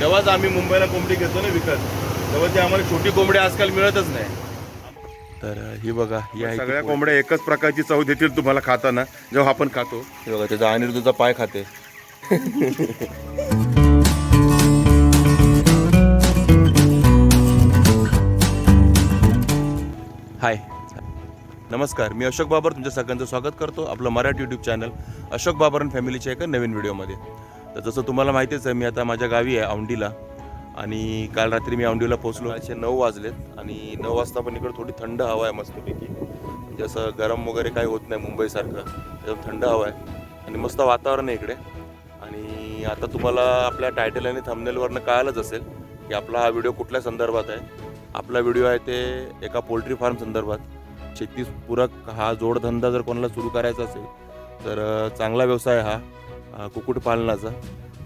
तेव्हाच आम्ही मुंबईला कोंबडी घेतो ना विकत. तेव्हा ती आम्हाला छोटी कोंबडी आजकाल मिळतच नाही. तर ही बघा आहे सगळ्या कोंबड्या एकच प्रकारची चव देतील तुम्हाला खाताना जेव्हा आपण खातो. हे बघा त्याचा अनिरुद्धचा पाय खाते. हाय नमस्कार मी अशोक बाबर तुमच्या सगळ्यांचं स्वागत करतो आपलं Marathi YouTube channel Ashok Babar and फॅमिलीच्या एका नवीन व्हिडिओमध्ये तर जसं तुम्हाला माहितीच आहे मी आता माझ्या गावी आहे औंडीला आणि काल रात्री मी औंडीला पोहोचलो. असे नऊ वाजलेत आणि नऊ वाजता पण इकडे थोडी थंड हवा आहे मस्तपैकी. म्हणजे असं गरम वगैरे काही होत नाही मुंबईसारखं. एकदम थंड हवा आहे. आणि मस्त वातावरण आहे इकडे. आणि आता तुम्हाला आपल्या टायटल आणि थंबनेलवरनं कळालंच असेल की आपला हा व्हिडिओ कुठल्या संदर्भात आहे. आपला व्हिडिओ आहे ते एका पोल्ट्री फार्म संदर्भात. शेतीपूरक हा जोडधंदा जर कोणाला सुरू करायचा असेल तर चांगला व्यवसाय हा. कुक्कुटपालनाचा.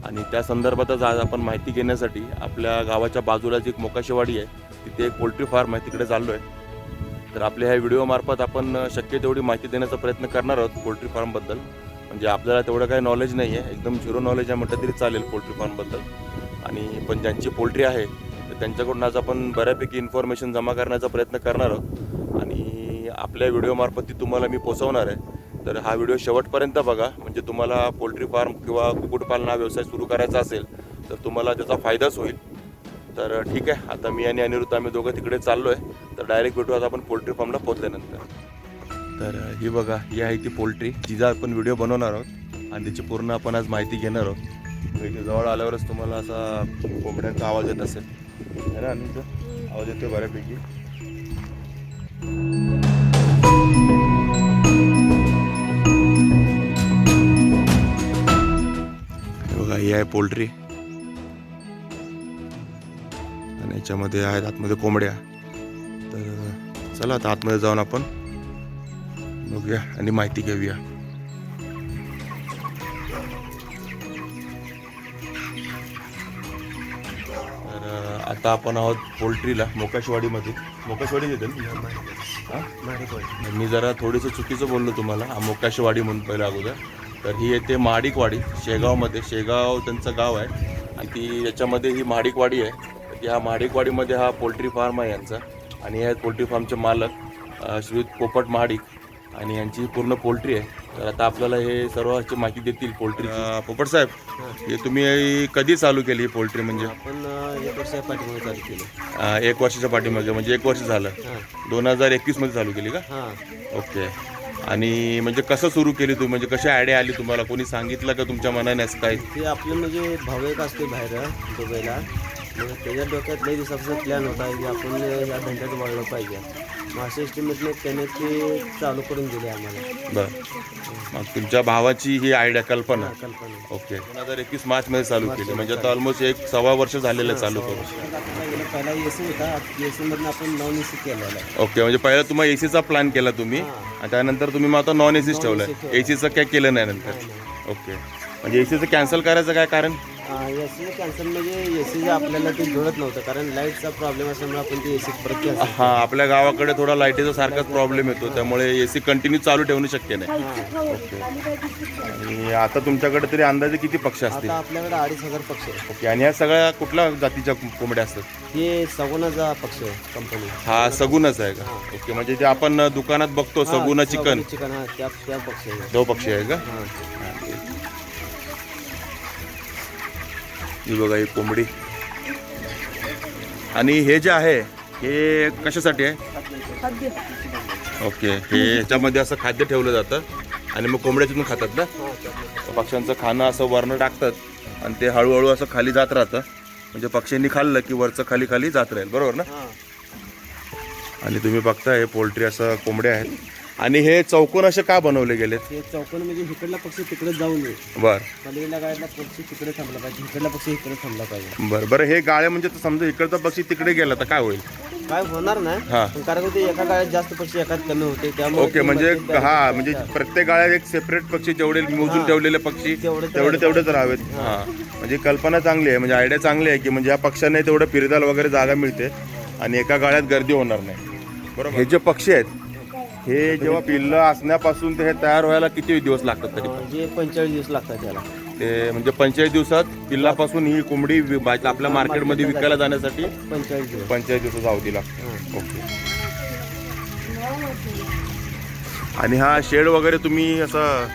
आणि त्या संदर्भातच आज आपण माहिती घेण्यासाठी आपल्या गावाच्या बाजूला जी एक मोकाशेवाडी आहे तिथे एक पोल्ट्री फार्म आहे तिकडे चाललो आहे तर आपल्या ह्या व्हिडिओमार्फत आपण शक्य तेवढी माहिती देण्याचा प्रयत्न करणार आहोत पोल्ट्री फार्मबद्दल म्हणजे आपल्याला तेवढं काही नॉलेज नाही आहे एकदम झिरो नॉलेज आहे म्हटलं तरी चालेल पोल्ट्री फार्मबद्दल आणि पण ज्यांची पोल्ट्री आहे तर त्यांच्याकडून आज आपण बऱ्यापैकी इन्फॉर्मेशन जमा करण्याचा प्रयत्न करणार आहोत. आणि आपल्या व्हिडिओमार्फत ती तुम्हाला मी पोचवणार आहे. तर हा व्हिडिओ शेवटपर्यंत बघा. म्हणजे तुम्हाला पोल्ट्री फार्म किंवा कुक्कुटपालन हा व्यवसाय सुरू करायचा असेल तर तुम्हाला त्याचा फायदाच होईल. तर ठीक आहे आता मी आणि अनिरुद्ध आम्ही दोघं तिकडे चाललो आहे तर डायरेक्ट भेटू आता आपण पोल्ट्री फार्मला पोचल्यानंतर तर ही बघा ही आहे ती पोल्ट्री जिचा आपण व्हिडिओ बनवणार आहोत आणि त्याची पूर्ण आपण आज माहिती घेणार आहोत. इथे जवळ आल्यावरच तुम्हाला असा कोंबड्यांचा आवाज येत असेल. है ना अनिरुद्ध? आवाज येतो बऱ्यापैकी. बघा ही आहे पोल्ट्री. आणि याच्यामध्ये आहेत आतमध्ये कोंबड्या. तर चला आता आतमध्ये जाऊन आपण बघूया आणि माहिती घेऊया. तर आता आपण आहोत पोल्ट्रीला मोकाशवाडीमध्ये. मोकाशवाडी येते हा? मी जरा थोडंसं चुकीचं बोललो तुम्हाला. मोकाशवाडी म्हणून पहिलं अगोदर. तर ही येते महाडिकवाडी शेगावमध्ये. शेगाव त्यांचं गाव आहे. आणि ती याच्यामध्ये ही महाडिकवाडी आहे. तर ती ह्या महाडिकवाडीमध्ये हा पोल्ट्री फार्म आहे यांचा. आणि हे आहेत पोल्ट्री फार्मचे मालक श्रीयुत पोपट महाडिक. आणि यांची ही पूर्ण पोल्ट्री आहे. तर आता आपल्याला हे सर्व याची माहिती देतील पोल्ट्री पोपट साहेब हे तुम्ही कधी चालू केली ही पोल्ट्री म्हणजे? आपण एक वर्ष पाठीमागे चालू केलं. एक वर्षाच्या पाठीमागे म्हणजे एक वर्ष झालं. हां. दोन हजार एकवीसमध्ये चालू केली का? हां. ओके. आणि म्हणजे कसं सुरू केली तुम्ही म्हणजे कशी आयडिया आली तुम्हाला? कोणी सांगितलं का तुमच्या मनाने असं काय ते आपलं म्हणजे भाऊ एक असते बाहेर दुबईला. मग त्याच्या डोक्यात लई दिवसापासून प्लॅन होता की आपण या धंद्यात वळलं पाहिजे. मग असे एस्टिमेटने त्याने ते चालू करून दिले आम्हाला. बरं. मग तुमच्या भावाची ही आयडिया कल्पना. कल्पना. ओके दोन हजार एकवीस मार्च मध्ये चालू केली. म्हणजे आता ऑलमोस्ट एक सव्वा वर्ष झालेलं आहे चालू करून. पहिला ए सी होता ए सीमधनं आपण नॉन ए सी केलेला आहे. ओके म्हणजे पहिला तुम्हाला एसीचा प्लॅन केला तुम्ही. आणि त्यानंतर तुम्ही मग आता नॉन एसीच ठेवलाय. एसीचं काय केलं नाही नंतर? ओके म्हणजे एसीचं कॅन्सल करायचं काय कारण? ए सी कॅन्सल म्हणजे ए सी आपल्याला ते जुळत नव्हतं कारण लाईटचा प्रॉब्लेम असल्यामुळे आपण ते ए सी परत हा आपल्या गावाकडे थोडा लाईटीचा सारखाच प्रॉब्लेम येतो त्यामुळे एसी कंटिन्यू चालू ठेवणं शक्य नाही. ओके. आणि आता तुमच्याकडे तरी अंदाजे किती पक्षी असतील? आता आपल्याकडे अडीच हजार पक्ष आहे ओके आणि ह्या सगळ्या कुठल्या जातीच्या कोंबड्या असतात? हे सगुणाचा पक्ष आहे कंपनी हा सगुनच आहे का? ओके म्हणजे ते आपण दुकानात बघतो सगुना चिकन. चिकन हा त्या त्या पक्ष आहे. तो पक्षी आहे का? हा. बघा ही कोंबडी. आणि हे जे आहे हे कशासाठी आहे? ओके हे ह्याच्यामध्ये असं खाद्य ठेवलं जातं. आणि मग कोंबड्या तिथून खातात ना? पक्ष्यांचं खाणं असं वरनं टाकतात आणि ते हळूहळू असं खाली जात राहतं. म्हणजे पक्ष्यांनी खाल्लं की वरचं खाली खाली जात राहील बरोबर ना. आणि तुम्ही बघताय हे पोल्ट्री असं कोंबड्या आहेत. आणि हे चौकोन असे का बनवले गेलेत? ते चौकोन म्हणजे इकडला पक्षी तिकडे जाऊ नये बर. पलीकडल्या गाड्यातला पक्षी तिकडे थांबला पाहिजे इकडला पक्षी इकडे थांबला पाहिजे. बरं बरं. हे गाळे म्हणजे तर समजा इकडचा पक्षी तिकडे गेला तर काय होईल? काय होणार नाही. हा. कारण ते एका गाड्यात जास्त पक्षी एकात कमी होते त्यामुळे ओके ते म्हणजे मध्ये हा म्हणजे प्रत्येक गाळ्यात एक सेपरेट पक्षी जेवढे मोजून ठेवलेले पक्षी तेवढे- तेवढे तेवढेच राहावेत. हा. म्हणजे कल्पना चांगली आहे म्हणजे आयडिया चांगली आहे की म्हणजे या पक्ष्यांना तेवढं फिरताल वगैरे जागा मिळते आणि एका गाळ्यात गर्दी होणार नाही. बरोबर? हे जे पक्षी आहेत हे जेव्हा पिल्लं असण्यापासून ते हे तयार व्हायला किती दिवस लागतात तरी? म्हणजे पंचेचाळीस दिवस लागतात त्याला. ते म्हणजे पंचेचाळीस दिवसात पिल्लापासून ही कोंबडी वि- बा- आपल्या मार्केटमध्ये विकायला जाण्यासाठी पंचेचाळीस दिवस. पंचेचाळीस दिवसाचा अवधी लागतो. ओके. आणि हा शेड वगैरे तुम्ही असं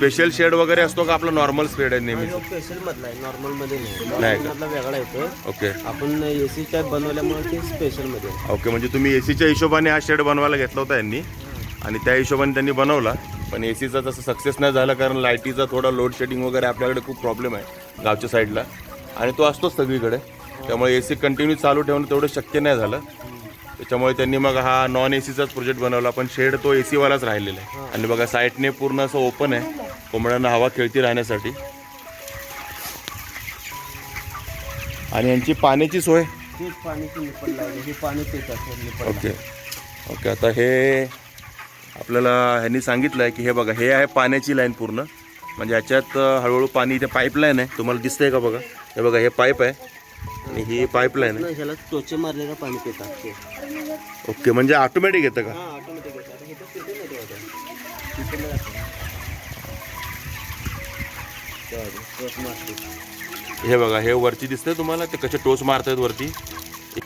स्पेशल शेड वगैरे असतो का आपला नॉर्मल शेड आहे नेहमी स्पेशल मधला आहे. नॉर्मलमध्ये नाही? मधला वेगळा येतो ओके. आपण एसी बनवल्यामुळे ते स्पेशलमध्ये आहे. ओके म्हणजे तुम्ही एसीच्या हिशोबाने हा शेड बनवायला घेतला होता यांनी. आणि त्या हिशोबाने त्यांनी बनवला. पण एसीचा तसं सक्सेस नाही झाला कारण लाईटीचा थोडा लोड शेडिंग वगैरे आपल्याकडे खूप प्रॉब्लेम आहे गावच्या साईडला आणि तो असतोच सगळीकडे. त्यामुळे ए सी कंटिन्यू चालू ठेवणं तेवढं शक्य नाही झालं. त्याच्यामुळे त्यांनी मग हा नॉन ए सीचाच प्रोजेक्ट बनवला पण शेड तो ए सीवालाच राहिलेला आहे. आणि बघा साईडने पूर्ण असं ओपन आहे. कोंबड्यांना हवा खेळती राहण्यासाठी. आणि यांची पाण्याची सोय? ओके. ओके आता हे आपल्याला ह्यांनी सांगितलं आहे की हे बघा हे आहे पाण्याची लाईन पूर्ण. म्हणजे ह्याच्यात हळूहळू पाणी इथे पाईपलाईन आहे. तुम्हाला दिसतंय का बघा? हे बघा हे पाईप आहे. आणि ही पाईपलाईन आहे. ह्याला टोचे मारले का पाणी पितात ओके म्हणजे ऑटोमॅटिक येतं का? हा ऑटोमॅटिक आता इथं ते. ते. हे बघा हे वरती दिसतंय तुम्हाला? ते कसे टोच मारतायत वरती?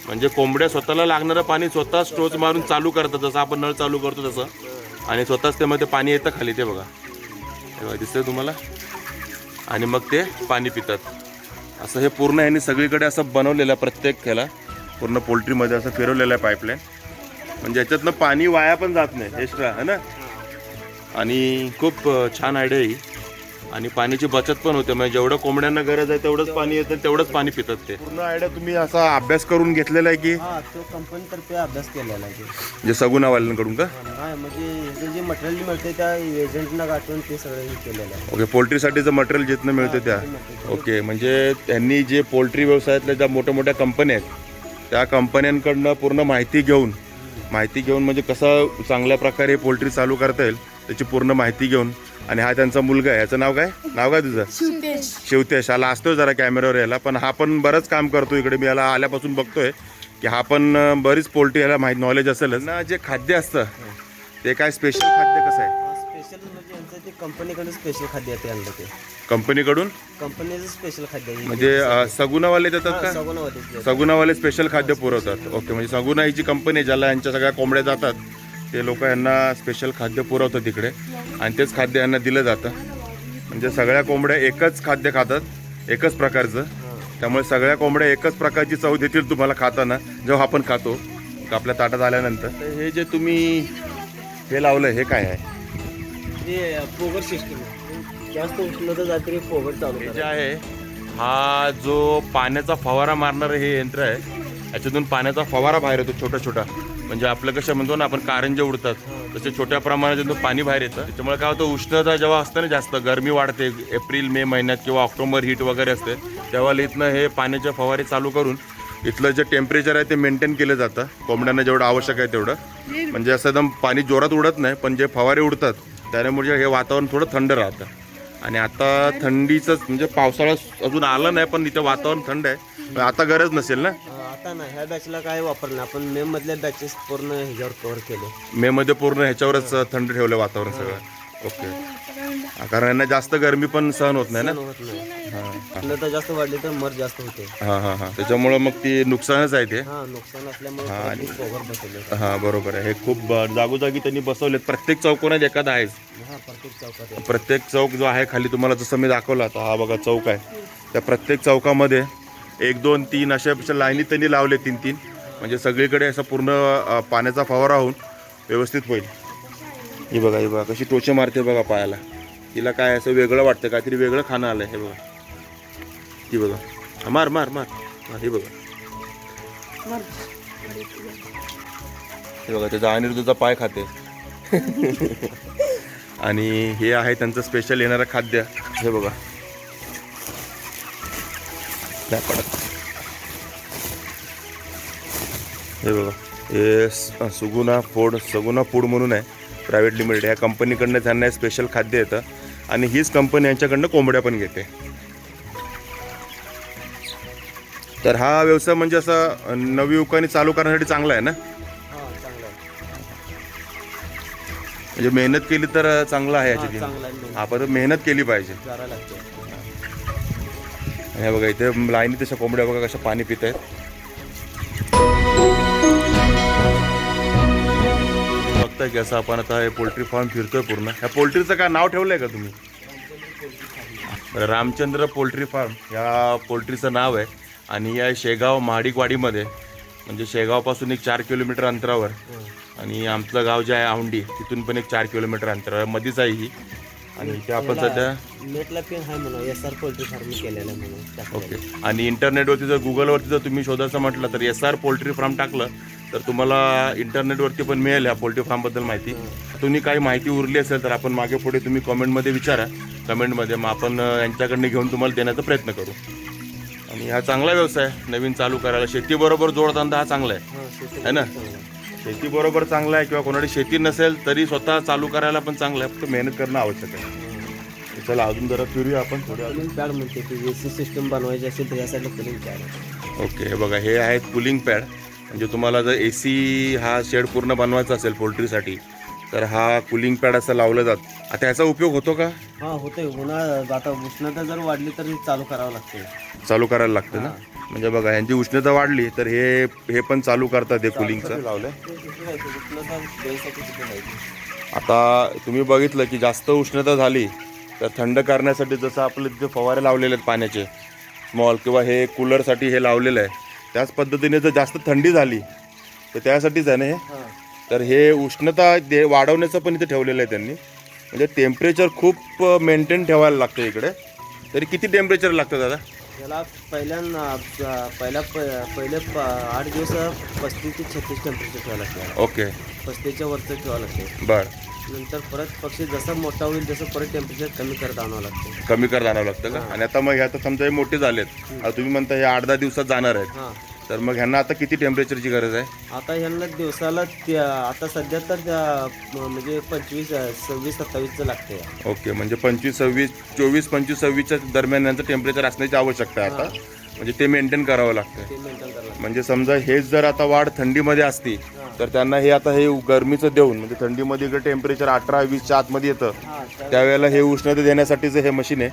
म्हणजे कोंबड्या स्वतःला लागणारं पाणी स्वतःच टोच मारून चालू करतात जसं आपण नळ चालू करतो तसं. आणि स्वतःच त्यामध्ये पाणी येतं खाली ते बघा. हे बघा दिसतंय तुम्हाला? आणि मग ते पाणी पितात. असं हे पूर्ण ह्यांनी सगळीकडे असं बनवलेलं आहे प्रत्येक ह्याला. पूर्ण पोल्ट्रीमध्ये असं फिरवलेलं आहे पाईपलाईन. म्हणजे याच्यातनं पाणी वाया पण जात नाही एक्स्ट्रा है ना? आणि खूप छान आयडिया ही. आणि पाण्याची बचत पण होते म्हणजे जेवढं कोंबड्यांना गरज आहे तेवढंच पाणी येतं तेवढंच पाणी पितात ते. पूर्ण आयडिया तुम्ही असा अभ्यास करून घेतलेला आहे की? हा तो कंपनीतर्फे अभ्यास केलेला आहे. ते. जे सगुणावाल्यांकडून का? म्हणजे ह्याचं जे मटेरियल मिळते त्या एजंटना गाठून ते सगळं हे केलेलं आहे. ओके पोल्ट्रीसाठीचं मटेरियल जिथनं मिळतं त्या. ओके म्हणजे त्यांनी जे पोल्ट्री व्यवसायातल्या ज्या मोठ्या मोठ्या कंपन्या आहेत त्या कंपन्यांकडनं पूर्ण माहिती घेऊन माहिती घेऊन म्हणजे कसं चांगल्या प्रकारे पोल्ट्री चालू करता येईल त्याची पूर्ण माहिती घेऊन. आणि हा त्यांचा मुलगा आहे. याचं नाव काय? नाव काय तुझं? शिवतेश आला असतोय जरा कॅमेऱ्यावर याला पण हा पण बरंच काम करतो इकडे. मी याला आल्यापासून बघतोय की हा पण बरीच पोल्ट्री याला माहिती नॉलेज असेलच. ना जे खाद्य असतं ते काय स्पेशल खाद्य कसं आहे? स्पेशल म्हणजे यांचं ते कंपनीकडे स्पेशल खाद्य येते ते. कंपनीकडून? कंपनीचं स्पेशल खाद्य आहे. म्हणजे अं, सगुणावाले देतात हा, का सगुणावरतीच देतात. सगुणावाले स्पेशल खाद्य पुरवतात. ओके म्हणजे सगुणा ही जी कंपनी आहे, ज्याला यांच्या सगळ्या कोंबड्या जातात ते लोक यांना स्पेशल खाद्य पुरवतात तिकडे. आणि तेच खाद्य यांना दिलं जातं. म्हणजे सगळ्या कोंबड्या एकच खाद्य खातात एकच प्रकारचं. त्यामुळे सगळ्या कोंबड्या एकच प्रकारची चव देतील तुम्हाला खाताना जेव्हा आपण खातो आपल्या ताटात आल्यानंतर. तर हे जे तुम्ही हे लावलं हे काय आहे? हे पोगर सिस्टम जास्त उष्णता जाते पोगर चालू हे जे. आहे हा जो पाण्याचा फवारा मारणारं हे यंत्र आहे याच्यातून पाण्याचा फवारा बाहेर येतो छोटा छोटा. म्हणजे आपलं कसं म्हणतो ना आपण कारंजे उडतात. तसे छोट्या प्रमाणात पाणी बाहेर येतं. त्याच्यामुळे काय होतं उष्णता जेव्हा असतं ना जास्त गरमी वाढते एप्रिल मे महिन्यात किंवा ऑक्टोबर हीट वगैरे असते तेव्हा इथनं हे पाण्याचे फवारे चालू करून इथलं जे टेम्परेचर आहे ते मेंटेन केलं जातं. कोंबड्यांना जेवढं आवश्यक आहे तेवढं. म्हणजे असं एकदम पाणी जोरात उडत नाही पण जे फवारे उडतात त्यामुळे हे वातावरण थोडं थंड राहतं. आणि आता थंडीचं म्हणजे पावसाळा अजून आला नाही पण इथं वातावरण थंड आहे. आता गरज नसेल ना? आता ना ह्या बॅचला काय वापरलं आपण मे मधल्या बॅचेस पूर्ण ह्याच्यावर कव्हर केले. मे मध्ये पूर्ण ह्याच्यावरच थंड ठेवलं वातावरण सगळं. ओके कारण यांना जास्त गरमी पण सहन होत नाही ना? होत नाही. हां. उष्णता जास्त वाढली तर मर जास्त होते. हां हां हां. त्याच्यामुळं मग ती नुकसानच आहे ते. हा नुकसान असल्यामुळे बसवले. हां बरोबर आहे. हे खूप जागोजागी त्यांनी बसवलेत. प्रत्येक चौकोनात एखादा आहेच हा प्रत्येक चौकात आहे. प्रत्येक चौक जो आहे खाली तुम्हाला जसं मी दाखवला आता हा बघा चौक आहे. त्या प्रत्येक चौकामध्ये एक दोन तीन अशा अशा लाईनी त्यांनी लावले तीन तीन. म्हणजे सगळीकडे असं पूर्ण अ, पाण्याचा फवारा होऊन व्यवस्थित होईल. ही बघा ही बघा कशी टोचे मारते बघा पायाला. तिला काय असं वेगळं वाटतं काहीतरी वेगळं खाणं आलं हे बघा. ती बघा. मार मार मार मार. हे बघा. हे बघा त्याचा अनिरुद्धचा पाय खाते. आणि हे आहे त्यांचं स्पेशल येणारं खाद्य. हे बघा. पडत हे बघा. हे स- सुगुना फूड सगुना फूड म्हणून आहे. प्रायव्हेट लिमिटेड ह्या कंपनीकडनं त्यांना स्पेशल खाद्य येतं. आणि हीच कंपनी यांच्याकडनं कोंबड्या पण घेते. तर हा व्यवसाय म्हणजे असा नवयुवकांनी चालू करण्यासाठी चांगला आहे ना? हा म्हणजे मेहनत केली तर चांगलं आहे याची आपण मेहनत. केली पाहिजे. हे बघा इथे लाईनी तशा कोंबड्या बघा कशा पाणी पित आहेत बघताय की असं आपण आता हे पोल्ट्री फार्म फिरतोय पूर्ण. ह्या पोल्ट्रीचं काय नाव ठेवलंय का तुम्ही? रामचंद्र पोल्ट्री फार्म या पोल्ट्रीचं नाव आहे. आणि या शेगाव महाडिकवाडीमध्ये म्हणजे शेगावपासून एक चार किलोमीटर अंतरावर आणि आमचं गाव जे आहे औंढी तिथून पण एक चार किलोमीटर अंतरावर मध्येच आहे ही. आणि इथे आपण सध्या नेटला पण आहे म्हणून एस आर पोल्ट्री फार्म केलेलं आहे म्हणून टाकलेलं. ओके आणि इंटरनेटवरती जर गुगलवरती जर तुम्ही शोधायचं म्हटलं तर एस आर पोल्ट्री फार्म टाकलं तर तुम्हाला इंटरनेटवरती पण मिळेल ह्या पोल्ट्री फार्मबद्दल माहिती. तुम्ही काही माहिती उरली असेल तर आपण मागे पुढे तुम्ही कमेंटमध्ये विचारा. कमेंटमध्ये मग आपण यांच्याकडनं घेऊन तुम्हाला देण्याचा प्रयत्न करू. आणि हा चांगला व्यवसाय आहे, नवीन चालू करायला शेतीबरोबर जोडधंदा हा चांगला आहे. हां, है ना? शेतीबरोबर चांगला आहे. किंवा कोणाची शेती नसेल तरी स्वतः चालू करायला पण चांगलं आहे. फक्त मेहनत करणं आवश्यक आहे. चला अजून जरा फिरूया आपण थोडं. पॅड म्हणते सिस्टम बनवायची असेल तर यासाठी कुलिंग पॅड ओके हे बघा हे आहेत कूलिंग पॅड म्हणजे तुम्हाला जर ए सी हा शेड पूर्ण बनवायचा असेल पोल्ट्रीसाठी तर हा कूलिंग पॅड असं लावलं जात. आता याचा उपयोग होतो का? हा होते उन्हाळा आता उष्णता जर वाढली तर हे चालू करावं लागते चालू करायला लागतं ना? म्हणजे बघा यांची उष्णता वाढली तर हे हे पण चालू करतात हे कूलिंगचं लावायची. आता तुम्ही बघितलं की जास्त उष्णता झाली तर थंड करण्यासाठी जसं आपले तिथे फवारे लावलेले आहेत पाण्याचे स्मॉल किंवा हे कूलरसाठी हे लावलेलं आहे त्याच पद्धतीने जर जास्त थंडी झाली तर त्यासाठीच आहे ना हे. तर हे उष्णता दे वाढवण्याचं पण इथे ठेवलेलं आहे त्यांनी. म्हणजे टेम्परेचर खूप मेंटेन ठेवायला लागतं इकडे. तरी किती टेम्परेचर लागतं दादा? याला पहिल्यांदा अं, पहिल्या पहिले आठ दिवस पस्तीस ते छत्तीस टेम्परेचर ठेवावं लागते ओके. पस्तीसच्या वरचं ठेवावं लागते. बरं. नंतर परत पक्षी जसा मोठा होईल तसं परत टेम्परेचर कमी करत आणावं लागते. कमी करत आणावं लागतं का? आणि आता मग हे आता समजा हे मोठे झालेत. आता तुम्ही म्हणता हे आठ दहा दिवसात जाणार आहेत. हां. तर मग ह्यांना आता किती टेम्परेचरची गरज आहे? आता ह्यांना दिवसाला त्या- आता सध्या तर त्या- म्हणजे पंचवीस सव्वीस सत्तावीसचं लागते ओके म्हणजे पंचवीस सव्वीस चोवीस पंचवीस सव्वीसच्या दरम्यान यांचं टेम्परेचर असण्याची आवश्यकता आहे आता. म्हणजे ते मेंटेन करावं लागतं ते मेंटेन करायला म्हणजे समजा हेच जर आता वाढ थंडीमध्ये असती तर त्यांना हे आता हे गरमीचं देऊन म्हणजे थंडीमध्ये इकडे टेम्परेचर अठरा वीसच्या आतमध्ये येतं हां त्या- त्यावेळेला हे उष्णता देण्यासाठीचं हे मशीन आहे.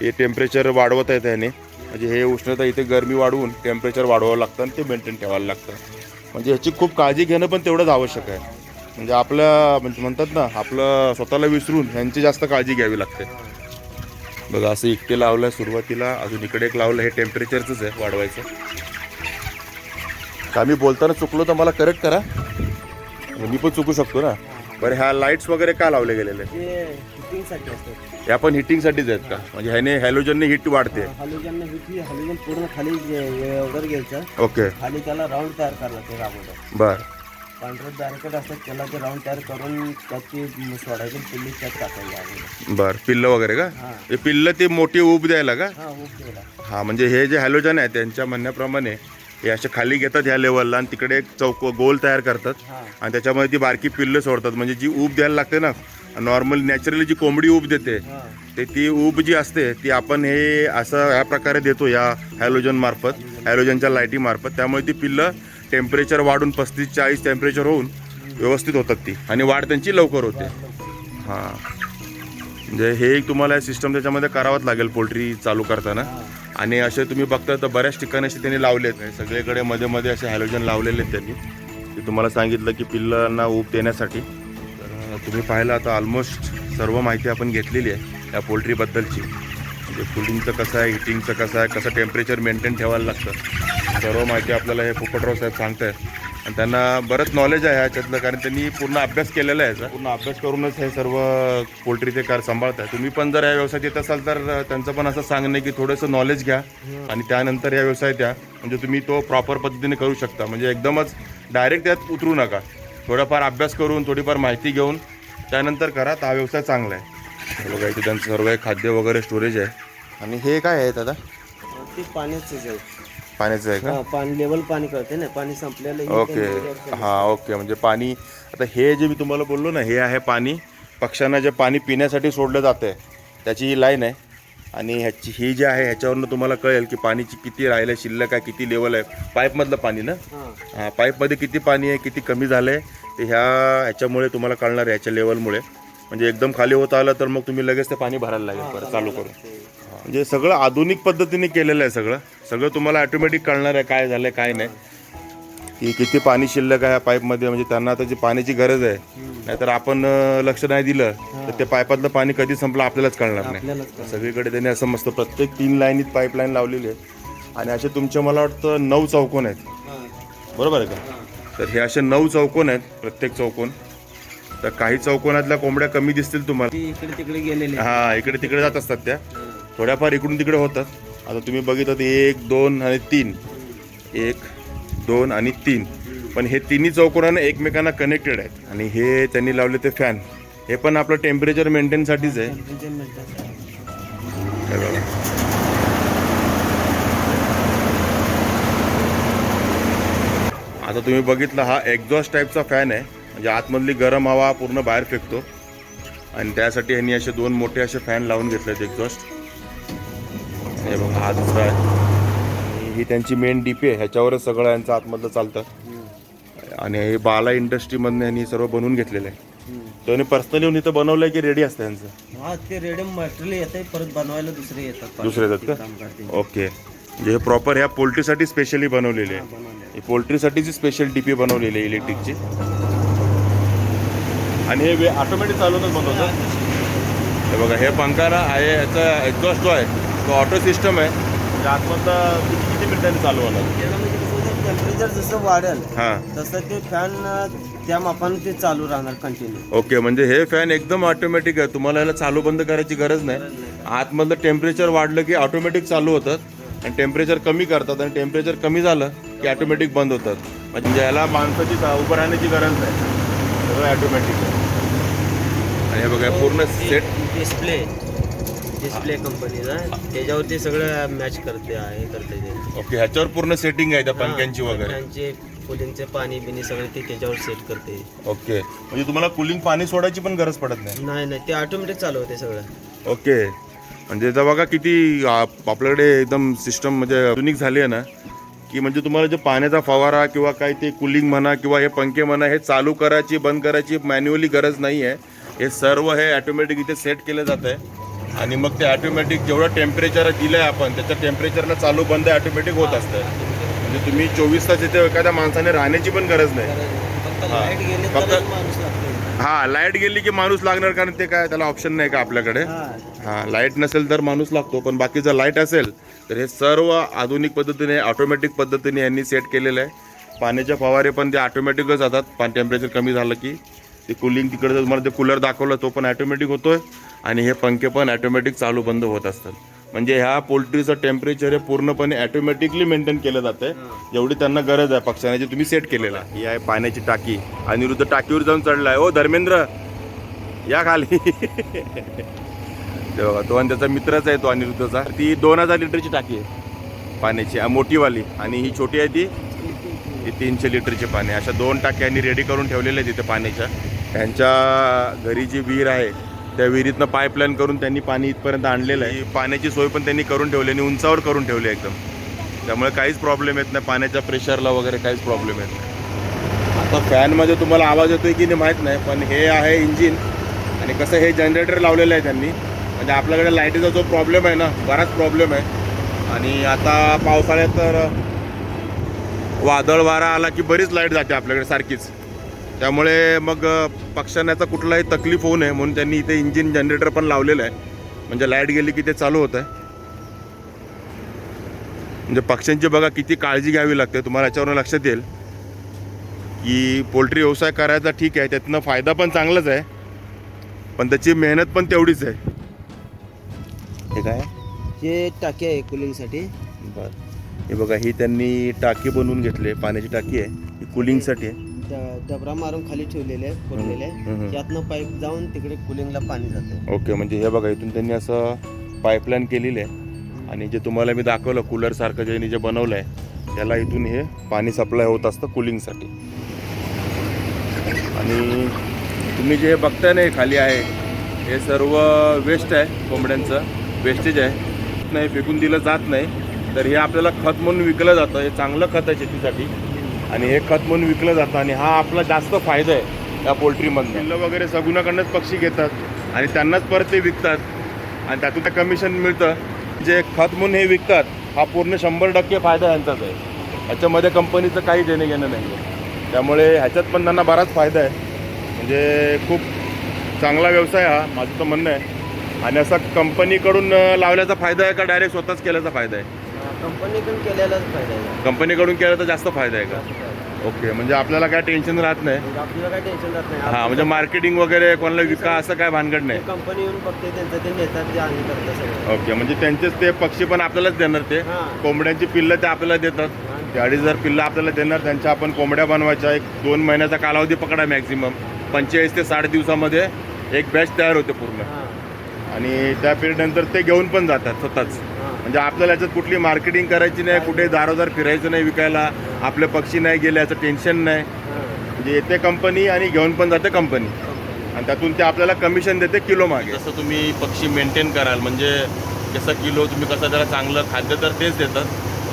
हे. टेम्परेचर वाढवत आहे त्याने म्हणजे हे उष्णता इथे गरमी वाढवून टेम्परेचर वाढवावं लागतं आणि ते मेंटेन ठेवायला लागतं. म्हणजे ह्याची खूप काळजी घेणं पण तेवढंच आवश्यक आहे. म्हणजे आपल्या म्हणजे म्हणतात ना आपलं स्वतःला विसरून ह्यांची जास्त काळजी घ्यावी लागते. बघा असं इकडे लावलं आहे सुरुवातीला अजून इकडे एक लावलं हे टेम्परेचरचंच आहे वाढवायचं. का मी बोलताना चुकलो तर मला करेक्ट करा. मी पण चुकू शकतो ना. बरं ह्या लाईट्स वगैरे का लावले गेलेले आहेत? ते हिटिंगसाठी असतात. या पण हिटिंगसाठीच आहेत का? म्हणजे ह्याने हॅलोजनने हिट वाढते. हॅलोजन हिट हॅलोजन पूर्ण खाली जे- वगैरे घ्यायचं. ओके. खाली त्याला राऊंड तयार करायला लागते राबवलं बर. पांढरे असतात त्याला ते राऊंड तयार करून त्याची सोडायची पिल्ली त्यात टाकायला लागेल. बर. पिल्लं वगैरे का? हां. हे पिल्लं ते मोठी ऊब द्यायला का? हां हा म्हणजे हे जे हॅलोजन आहे त्यांच्या म्हणण्याप्रमाणे हे असे खाली घेतात ह्या लेवलला आणि तिकडे एक चौक गोल तयार करतात. आणि त्याच्यामध्ये ती बारकी पिल्लं सोडतात. म्हणजे जी ऊब द्यायला लागते ना नॉर्मल नॅचरली जी कोंबडी ऊब देते ते ती ऊब जी असते ती आपण हे असं ह्या प्रकारे देतो या हॅलोजन मार्फत हॅलोजनच्या लाईटी मार्फत. त्यामुळे ती पिल्लं टेम्परेचर वाढून पस्तीस चाळीस टेम्परेचर होऊन व्यवस्थित होतात ती. आणि वाढ त्यांची लवकर होते. हां. म्हणजे हे एक तुम्हाला सिस्टम त्याच्यामध्ये करावंच लागेल पोल्ट्री चालू करताना. आणि असे तुम्ही बघता तर बऱ्याच ठिकाणी असे त्यांनी लावलेत म्हणजे सगळीकडे मध्ये मध्ये असे हॅलोजन लावलेले आहेत त्यांनी. ते तुम्हाला सांगितलं की पिल्लांना ऊब देण्यासाठी. तर तुम्ही पाहिलं आता ऑलमोस्ट सर्व माहिती आपण घेतलेली आहे या पोल्ट्रीबद्दलची म्हणजे कुलिंगचं कसं आहे हिटिंगचं कसं आहे कसं टेम्परेचर मेंटेन ठेवायला लागतं. सर्व माहिती आपल्याला हे पोपटराव साहेब सांगत आहेत आणि त्यांना बरंच नॉलेज आहे ह्याच्यातलं कारण त्यांनी पूर्ण अभ्यास केलेला आहे याचा. पूर्ण अभ्यास करूनच हे सर्व पोल्ट्री ते कार सांभाळतात तुम्ही पण जर या व्यवसायात येत असाल तर त्यांचं पण असं सांगणं आहे की थोडंसं नॉलेज घ्या आणि त्यानंतर या व्यवसायात या. म्हणजे तुम्ही तो प्रॉपर पद्धतीने करू शकता. म्हणजे एकदमच डायरेक्ट त्यात उतरू नका. थोडाफार अभ्यास करून थोडीफार माहिती घेऊन त्यानंतर करा तर हा व्यवसाय चांगला आहे. बघा इथे त्यांचं सर्व हे खाद्य वगैरे स्टोरेज आहे. आणि हे काय आहे दादा? ते पाण्याचंच आहे. पाण्याचं आहे का? हां पाणी लेवल पाणी कळते ना पाणी संपलेलं हे ओके. त्यांनी हां ओके. म्हणजे पाणी आता हे जे मी तुम्हाला बोललो ना हे आहे पाणी. पक्ष्यांना जे पाणी पिण्यासाठी सोडलं जातं आहे त्याची ही लाईन आहे. आणि ह्याची ही जी आहे ह्याच्यावरनं तुम्हाला कळेल की पाणीची किती राहिलं शिल्लक आहे किती लेवल आहे. पाईपमधलं पाणी ना? हां. हां पाईपमध्ये किती पाणी आहे किती कमी झालं आहे ते ह्या ह्याच्यामुळे तुम्हाला कळणार आहे ह्याच्या लेवलमुळे. म्हणजे एकदम खाली होत आलं तर मग तुम्ही लगेच ते पाणी भरायला लागेल परत चालू करून. ते म्हणजे सगळं आधुनिक पद्धतीने केलेलं आहे सगळं. सगळं तुम्हाला ऑटोमॅटिक कळणार आहे काय झालंय काय नाही. की किती पाणी शिल्लक आहे या पाईपमध्ये म्हणजे त्यांना आता जी पाण्याची गरज आहे. नाहीतर आपण लक्ष नाही दिलं तर ते पाईपातलं पाणी कधी संपलं आपल्यालाच कळणार नाही. सगळीकडे त्यांनी असं मस्त प्रत्येक तीन लाईनीत पाईपलाईन लावलेली आहे आणि असे तुमचे मला वाटतं नऊ चौकोन आहेत. बरोबर आहे का? तर हे असे नऊ चौकोन आहेत प्रत्येक चौकोन. तर काही चौकोनातल्या कोंबड्या कमी दिसतील तुम्हाला. इकडे तिकडे हा इकडे तिकडे जात असतात त्या. थोड्याफार इकडून तिकडे होतात. आता तुम्ही बघितलं तर एक दोन आणि तीन. एक दोन आणि तीन. पण हे तिन्ही चौकोनानं एकमेकांना कनेक्टेड आहेत. आणि हे त्यांनी लावले ते फॅन हे पण आपलं टेम्परेचर मेंटेनसाठीच आहे. आता तुम्ही बघितलं हा एक्झॉस्ट टाईपचा फॅन आहे. म्हणजे आतमधली गरम हवा पूर्ण बाहेर फेकतो. आणि त्यासाठी ह्यांनी असे दोन मोठे असे फॅन लावून घेतले आहेत एक्झॉस्ट हे बघा हा दुसरा आहे. ही त्यांची मेन डीपी आहे. ह्याच्यावरच सगळं यांचं आतमधलं चालतं. आणि हे बाला इंडस्ट्रीमधनं यांनी सर्व बनवून घेतलेलं आहे. त्याने पर्सनली येऊन इथं बनवलंय की रेडी असतं यांचं? हा ते रेडियम मटेरियल येते परत बनवायला दुसरे येतात. दुसरे येतात का? काम करते ओके म्हणजे हे प्रॉपर ह्या पोल्ट्रीसाठी स्पेशली बनवलेले आहे. बनवले ही पोल्ट्रीसाठीची स्पेशल डीपी बनवलेली आहे इलेक्ट्रिकची आणि हे ऑटोमॅटिक चालवतच बनवतात. हे. बघा हे पंखाना आहे याचा एक्झॉस्ट जो आहे तो ऑटो सिस्टम आहे आतमधलं किती मिनिटांनी चालू होणार? टेम्परेचर जसं वाढेल हां. तसं ते फॅन त्या मापाने ते चालू राहणार कंटिन्यू ओके म्हणजे हे फॅन एकदम ऑटोमॅटिक आहे. तुम्हाला याला चालू बंद करायची गरज नाही. आतमधलं टेम्परेचर वाढलं की ऑटोमॅटिक चालू होतात. आणि टेम्परेचर कमी करतात आणि टेम्परेचर कमी झालं की ऑटोमॅटिक बंद होतात. म्हणजे याला माणसाची चा- उभं राहण्याची गरज नाही. सगळं ऑटोमॅटिक आहे. आणि हे बघा पूर्ण सेट डिस्प्ले डिस्प्ले कंपनीचा त्याच्यावरती सगळं मॅच करते आहे करते ते. ओके ह्याच्यावर पूर्ण सेटिंग आहे त्या पंख्यांची वगैरे. कुलिंगचे पाणी बिनी सगळे ते त्याच्यावर सेट करते. ओके म्हणजे तुम्हाला कुलिंग पाणी सोडायची पण गरज पडत नाही? नाही नाही ते ऑटोमॅटिक चालू होते सगळं. ओके म्हणजे इथं बघा किती आप- आपल्याकडे एकदम सिस्टम म्हणजे आधुनिक झाली आहे ना की म्हणजे तुम्हाला जे पाण्याचा फवारा किंवा काय ते कुलिंग म्हणा किंवा हे पंखे म्हणा हे चालू करायची बंद करायची मॅन्युअली गरज नाही आहे हे सर्व हे ऑटोमॅटिक इथे सेट केलं जात आहे आणि मग ते ऑटोमॅटिक जेवढं टेम्परेचर दिलं आहे आपण त्याच्या टेम्परेचरला चालू बंद ऑटोमॅटिक होत असतं. म्हणजे तुम्ही चोवीस तास इथे एखाद्या माणसाने राहण्याची पण गरज नाही. फक्त हा. लाइट गेले हा की माणूस लागणार कारण ते काय त्याला ऑप्शन नाही का आपल्याकडे? हा. हा लाइट नसेल तर माणूस लागतो पण बाकी जर लाइट असेल तर हे सर्व आधुनिक पद्धतीने ऑटोमॅटिक पद्धतीने यांनी सेट केलेलं आहे. पाण्याचे फवारे पण ते ऑटोमॅटिकच जातात. पाणी टेम्परेचर कमी झालं की ते कुलिंग तिकडे जर तुम्हाला ते कूलर दाखवलं तो पण ऑटोमॅटिक होतोय. आणि हे पंखे पण ॲटोमॅटिक चालू बंद होत असतात. म्हणजे ह्या पोल्ट्रीचं टेम्परेचर हे पूर्णपणे ॲटोमॅटिकली मेंटेन केलं जातं जेवढी त्यांना गरज आहे पक्ष्यांना जे तुम्ही सेट केलेला ही आहे पाण्याची टाकी. अनिरुद्ध टाकीवर जाऊन चढला आहे ओ धर्मेंद्र! या खाली. तो आणि त्याचा मित्रच आहे तो अनिरुद्धचा. ती दोन हजार लिटरची टाकी आहे. पाण्याची मोठीवाली. आणि ही छोटी आहे ती. ती तीनशे लिटरची पाणी अशा दोन टाक्यांनी रेडी करून ठेवलेल्या आहेत तिथे पाण्याच्या. त्यांच्या घरी जी विहीर आहे त्या विहिरीतनं पाईपलाईन करून त्यांनी पाणी इथपर्यंत आणलेलं आहे. पाण्याची सोय पण त्यांनी करून ठेवली आणि उंचावर करून ठेवली आहे एकदम. त्यामुळे काहीच प्रॉब्लेम येत नाही. पाण्याच्या प्रेशरला वगैरे काहीच प्रॉब्लेम येत नाही. आता फॅनमध्ये तुम्हाला आवाज येतोय की नाही माहीत नाही पण हे आहे इंजिन आणि कसं हे जनरेटर लावलेलं आहे त्यांनी. म्हणजे आपल्याकडे लाईटीचा जो प्रॉब्लेम आहे ना बराच प्रॉब्लेम आहे. आणि आता पावसाळ्यात तर वादळ वारा आला की बरीच लाइट जाते आपल्याकडे सारखीच. त्यामुळे मग अ, पक्ष्यांना याचा कुठलाही तकलीफ होऊ नये म्हणून त्यांनी इथे इंजिन जनरेटर पण लावलेलं आहे. म्हणजे लाइट गेली की ते चालू होतं आहे म्हणजे पक्ष्यांची बघा किती काळजी घ्यावी लागते तुम्हाला याच्यावरून लक्षात येईल. की पोल्ट्री व्यवसाय करायचा ठीक आहे त्यातनं फायदा पण चांगलाच आहे पण त्याची मेहनत पण तेवढीच आहे. हे काय? हे टाकी आहे कुलिंगसाठी बरं. हे बघा ही त्यांनी टाकी बनवून घेतली पाण्याची टाकी आहे ही कुलिंगसाठी आहे. ड- डबरा मारून खाली ठेवलेले आहे हम्म, हम्म. त्यातनं पाईप जाऊन तिकडे कुलिंगला पाणी जाते ओके म्हणजे हे बघा इथून त्यांनी असं पाईपलाईन केलेली आहे. आणि जे तुम्हाला मी दाखवलं कूलरसारखं ज्यांनी जे बनवलं आहे त्याला इथून हे पाणी सप्लाय होत असतं कुलिंगसाठी आणि तुम्ही जे बघताय ना हे खाली आहे. हे सर्व वेस्ट आहे कोंबड्यांचं. वेस्टेज आहे. नाही फेकून दिलं जात नाही. तर हे आपल्याला खत म्हणून विकलं जातं. हे चांगलं खत आहे शेतीसाठी. आणि हे खत म्हणून विकलं जातं आणि हा आपला जास्त फायदा आहे या पोल्ट्रीमधनं. पिल्लं वगैरे सगुणाकडनंच पक्षी घेतात आणि त्यांनाच परत ते विकतात. आणि त्यातून त्या कमिशन मिळतं. जे खत म्हणून हे विकतात हा पूर्ण शंभर टक्के फायदा यांचाच आहे. ह्याच्यामध्ये कंपनीचं काही देणं घेणं नाही आहे. त्यामुळे ह्याच्यात पण त्यांना बराच फायदा आहे. म्हणजे खूप चांगला व्यवसाय हा माझं तर म्हणणं आहे. आणि असा कंपनीकडून लावल्याचा फायदा आहे का डायरेक्ट स्वतःच केल्याचा फायदा आहे? कंपनीकडून केलेलाच फायदा आहे. कंपनीकडून केला तर जास्त फायदा आहे का. ओके म्हणजे आपल्याला काय टेन्शन राहत नाही? म्हणजे आपल्याला काय टेन्शन राहत नाही. हां म्हणजे मार्केटिंग वगैरे कोणाला विका असं काय भानगड नाही. कंपनी येऊन बघते त्यांचं ते नेतात ते आणि करतात सगळं. ओके म्हणजे त्यांचेच ते पक्षी पण आपल्यालाच देणार ते. हां. कोंबड्यांची पिल्लं ते आपल्याला देतात. ते अडीच हजार पिल्लं आपल्याला देणार त्यांच्या आपण कोंबड्या बनवायच्या. एक दोन महिन्याचा कालावधी पकडा मॅक्झिमम पंचेचाळीस ते साठ दिवसामध्ये एक बॅच तयार होते पूर्ण. हां. आणि त्या पिरियड नंतर ते घेऊन पण जातात स्वतःच. म्हणजे आपल्याला याच्यात कुठली मार्केटिंग करायची नाही कुठे दारोदार फिरायचं नाही विकायला आपले पक्षी नाही गेले याचं टेन्शन नाही. म्हणजे येते कंपनी आणि घेऊन पण जाते कंपनी कंपनी आणि त्यातून ते आपल्याला कमिशन देते किलो मागे. जसं तुम्ही पक्षी मेंटेन कराल म्हणजे कसं किलो तुम्ही कसं त्याला चांगलं खाद्य तर तेच देतात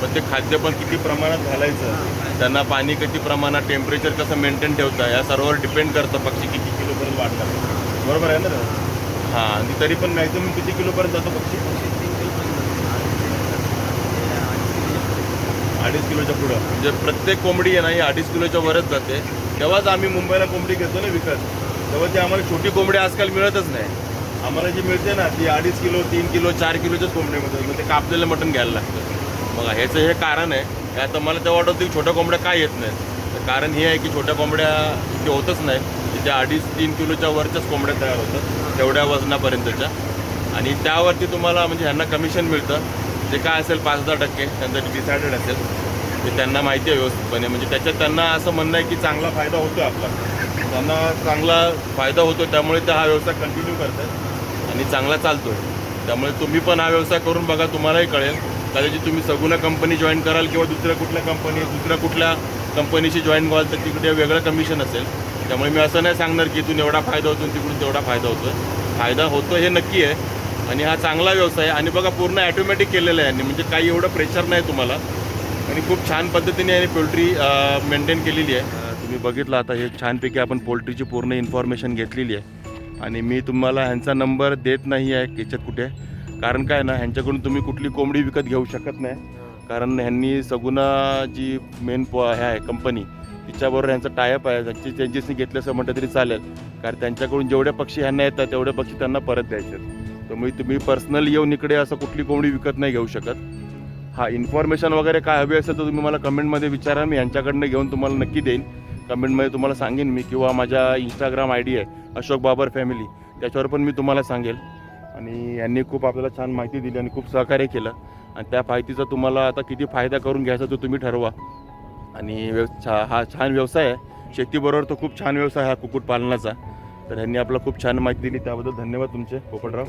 पण ते खाद्य पण किती प्रमाणात घालायचं? त्यांना पाणी किती प्रमाणात टेम्परेचर कसं मेंटेन ठेवता या सर्वावर डिपेंड करतं पक्षी किती किलोपर्यंत वाढतात. बरोबर आहे ना? हां आणि तरी पण मॅक्झिमम किती किलोपर्यंत जातो पक्षी? अडीच किलोच्या पुढं. म्हणजे प्रत्येक कोंबडी आहे ना ही अडीच किलोच्या वरच जाते. तेव्हाच आम्ही मुंबईला कोंबडी घेतो ना विकत. तेव्हा ती आम्हाला छोटी कोंबडी आजकाल मिळतच नाही. आम्हाला जी मिळते ना ती अडीच किलो तीन किलो चार किलोच्याच कोंबडी मिळतात. मग ते कापलेलं मटण घ्यायला लागतं. मग ह्याचं हे कारण आहे. की आता मला तेव्हा वाटतं की छोट्या कोंबड्या काय येत नाहीत. तर कारण हे आहे की छोट्या कोंबड्या इथे होतच नाही ज्या अडीच तीन किलोच्या वरच्याच कोंबड्या तयार होतात तेवढ्या वजनापर्यंतच्या. आणि त्यावरती तुम्हाला म्हणजे ह्यांना कमिशन मिळतं. जे काय असेल पाच दहा टक्के त्यांचं डिसायडेड असेल ते त्यांना माहिती आहे व्यवस्थितपणे. म्हणजे त्याच्यात त्यांना असं म्हणणं आहे की चांगला फायदा होतो आपला. त्यांना चांगला फायदा होतो त्यामुळे ते हा व्यवसाय कंटिन्यू करतात. आणि चांगला चालतो त्यामुळे तुम्ही पण हा व्यवसाय करून बघा तुम्हालाही कळेल. कदाचित तुम्ही सगुना कंपनी जॉईन कराल किंवा दुसऱ्या कुठल्या कंपनी दुसऱ्या कुठल्या कंपनीशी जॉईन व्हाल तर तिकडे वेगळं कमिशन असेल. त्यामुळे मी असं नाही सांगणार की इथून एवढा फायदा होतो तिकडून तेवढा फायदा होतो. फायदा होतो हे नक्की आहे. आणि हा चांगला व्यवसाय आहे. आणि बघा पूर्ण ॲटोमॅटिक केलेलं आहे यांनी. म्हणजे काही एवढं प्रेशर नाही तुम्हाला. आणि खूप छान पद्धतीने यांनी पोल्ट्री मेंटेन केलेली आहे. तुम्ही बघितलं आता हे छानपैकी आपण पोल्ट्रीची पूर्ण इन्फॉर्मेशन घेतलेली आहे. आणि मी तुम्हाला ह्यांचा नंबर देत नाही आहे याच्यात कुठे. कारण काय ना ह्यांच्याकडून तुम्ही कुठली कोंबडी विकत घेऊ शकत नाही. कारण ह्यांनी सगुणा जी मेन पो ह्या आहे कंपनी तिच्याबरोबर यांचं टायअप आहे. त्यांची त्यांच्याशी घेतलं असं म्हटलं तरी चालेल. कारण त्यांच्याकडून जेवढे पक्षी ह्यांना येतात तेवढे पक्षी त्यांना परत द्यायचे आहेत. त्यामुळे तुम्ही पर्सनली येऊन इकडे असं कुठली कोंबडी विकत नाही घेऊ शकत. हा इन्फॉर्मेशन वगैरे काय हवी असेल तर तुम्ही मला कमेंटमध्ये विचारा. मी यांच्याकडनं घेऊन तुम्हाला नक्की देईन. कमेंटमध्ये तुम्हाला सांगेन मी किंवा माझ्या इंस्टाग्राम आय डी आहे अशोक बाबर फॅमिली त्याच्यावर पण मी तुम्हाला सांगेल. आणि यांनी खूप आपल्याला छान माहिती दिली आणि खूप सहकार्य केलं. आणि त्या माहितीचा तुम्हाला आता किती फायदा करून घ्यायचा तो तुम्ही ठरवा. आणि व्यव छा हा छान व्यवसाय आहे. शेतीबरोबर तो खूप छान व्यवसाय हा कुक्कुटपालनाचा. तर ह्यांनी आपला खूप छान माहिती दिली त्याबद्दल धन्यवाद तुमचे पोपटराव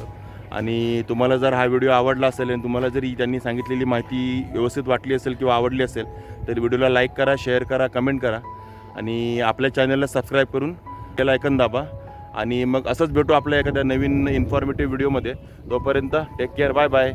आणि तुम्हाला जर हा व्हिडिओ आवडला असेल आणि तुम्हाला जरी त्यांनी सांगितलेली माहिती व्यवस्थित वाटली असेल किंवा आवडली असेल तर व्हिडिओला लाईक करा शेअर करा कमेंट करा. आणि आपल्या चॅनलला सबस्क्राईब करून त्याला ऐकन दाबा. आणि मग असंच भेटू आपल्या एखाद्या नवीन इन्फॉर्मेटिव्ह व्हिडिओमध्ये तोपर्यंत टेक केअर बाय बाय